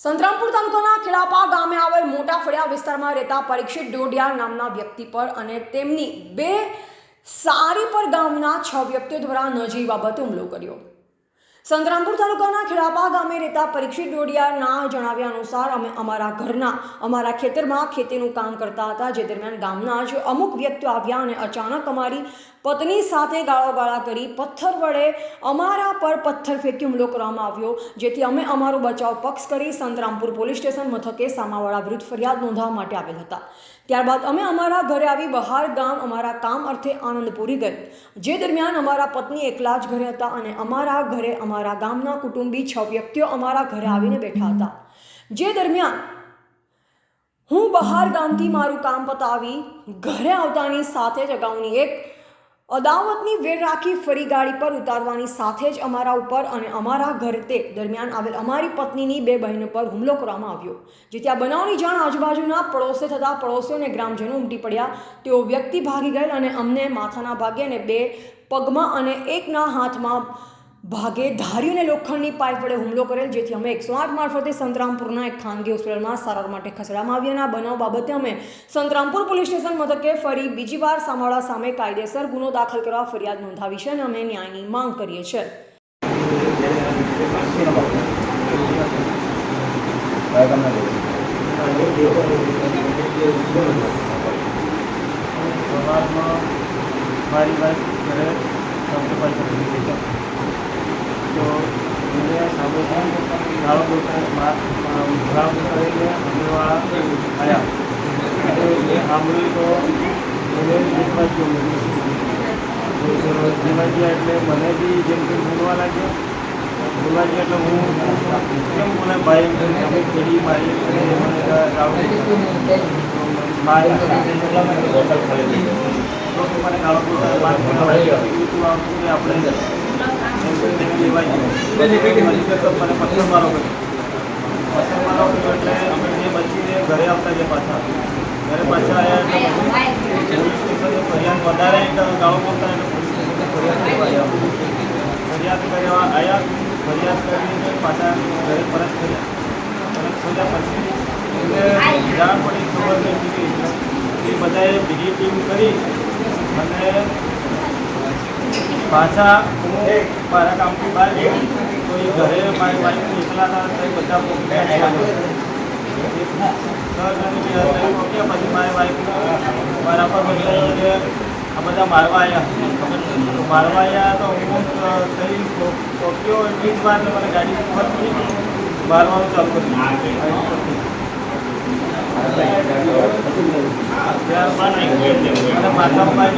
સંતરામપુર તાલુકાના ખેડાપા ગામે આવેલ મોટા ફળિયા વિસ્તારમાં રહેતા પરીક્ષિત ડોડિયા નામના વ્યક્તિ પર અને તેમની બે સારી પર ગામના છ વ્યક્તિઓ દ્વારા નજી બાબતે હુમલો કર્યો. સંતરામપુર તાલુકાના ખેડાપા ગામે રહેતા પરીક્ષિત ડોડિયાના જણાવ્યા અનુસાર, અમે અમારા ઘરના, અમારા ખેતરમાં ખેતીનું કામ કરતા હતા. જે દરમિયાન ગામના જ અમુક વ્યક્તિઓ આવ્યા અને અચાનક અમારી પત્ની સાથે ગાળોગાળા કરી પથ્થર વડે અમારા પર પથ્થર ફેંકી હુમલો કરવામાં આવ્યો. જેથી અમે અમારો બચાવ પક્ષ કરી સંતરામપુર પોલીસ સ્ટેશન મથકે સામાવાળા વિરુદ્ધ ફરિયાદ નોંધવા માટે આવેલ હતા. ત્યારબાદ અમે અમારા ઘરે આવી બહાર ગામ, અમારા કામ અર્થે આનંદપુરી ગઈ. જે દરમિયાન અમારા પત્ની એકલા જ ઘરે હતા અને અમારા ઘરે અમારા ગામના કુટુંબી છ વ્યક્તિઓ અમારા ઘરે આવીને બેઠા હતા. જે દરમિયાન હું બહાર ગામથી મારું કામ પતાવી ઘરે આવતાની સાથે જ અગાઉની એક અદાવતની વેર રાખી ફરી ગાડી પર ઉતારવાની સાથે જ અમારા ઉપર અને અમારા ઘર તે દરમિયાન આવેલ અમારી પત્નીની બે બહેનો પર હુમલો કરવામાં આવ્યો. જેથી આ બનાવની જાણ આજુબાજુના પડોશે થતા પડોશીઓ અને ગ્રામજનો ઉમટી પડ્યા. તેઓ વ્યક્તિ ભાગી ગયેલ અને અમને માથાના ભાગે અને બે પગમાં અને એકના હાથમાં ભાગે ધાર્યું લોખંડની પાઇપ વડે હુમલો કરેલ, જેથી અમે એકસો આઠ મારફતે સંતરામપુરના એક ખાનગી હોસ્પિટલમાં સારવાર માટે ખસેડવામાં આવ્યાના બનાવ બાબતે અમે સંતરામપુર પોલીસ સ્ટેશન મથકે ફરી બીજી વાર સામાળા સામે કાયદેસર ગુનો દાખલ કરવા ફરિયાદ નોંધાવી છે અને અમે ન્યાયની માંગ કરીએ છીએ. સમાજમાં મારી વાત ઘરે સાફ સફાઈ કરી હતી તો એને સામેથી ગાળો કરીને બોલતા આવ્યા એટલે એ સાંભળ્યું તો એને દેખવા ગયું એટલે મને બી જેમ કે બોલવા લાગ્યો. બોલવા ગયા એટલે હું કેમ બોલે ભાઈ અમે ખેડી મારી અને મને મારી મને વાત કરવા તું આવતું ને આપણે પથ્થર મારો કર્યો એટલે અમે જે બચીને ઘરે આવતા પાછા ઘરે પાછા આવ્યા ફરિયાદ વધારે ગાળો બોલતા એટલે ફરિયાદ ફરિયાદ આવ્યા ફરિયાદ કરીને પાછા ઘરે પરત કર્યા પરત ફર્યા પછી જાણ પડી ખબર નહીં એ બધાએ બીજી ટીમ કરી અને પાછા હું મારા કામથી બહાર ગયો તો એ ઘરે મારી વાઈફ એકલા બધા પોક્યા પછી મારી વાઈફ મારા પર આ બધા મારવા આવ્યા મારવા આવ્યા તો હું થઈ ટોક્યો એટલી જ વાર મને ગાડી ઉપર મારવાનું ચાલુ કર્યું. ત્યારબાદ મને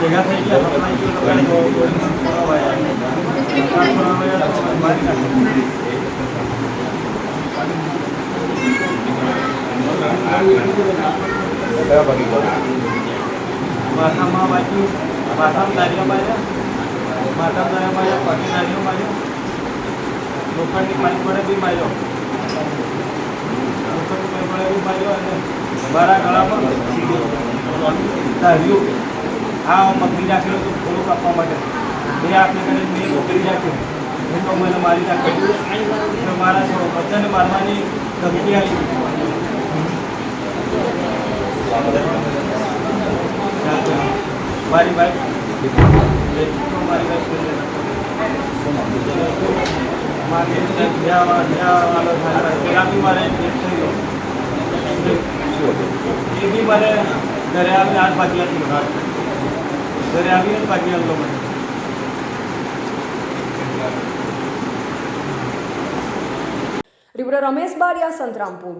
ભેગા થઈ ગયા માથામાં વાગ્યું માથામાં દારીઓ માર્યા માથામાં દારીઓ માર્યા પગે દારીઓ માર્યો. લોખંડની પાઇપ વડે બી માર્યો લોખંડની પાઇપ વડે બી માર્યો અને મારા ગળા પર હા આ પકડી રાખેલો છું ફોડું કાપવા માટે. બે આપણે કરીને મેં પકડી રાખ્યો એ તો મને મારી નાખ્યો મારા છો બધાને મારવાની ધમકી આવી મારી બાઈક મારી બાઈક એ બી ઘરે આવીને આઠ વાગ્યા હતી ઘરે આવીને વાગ્યા હતો મને રિપોર્ટર રમેશ બારિયા સંતરામપુર.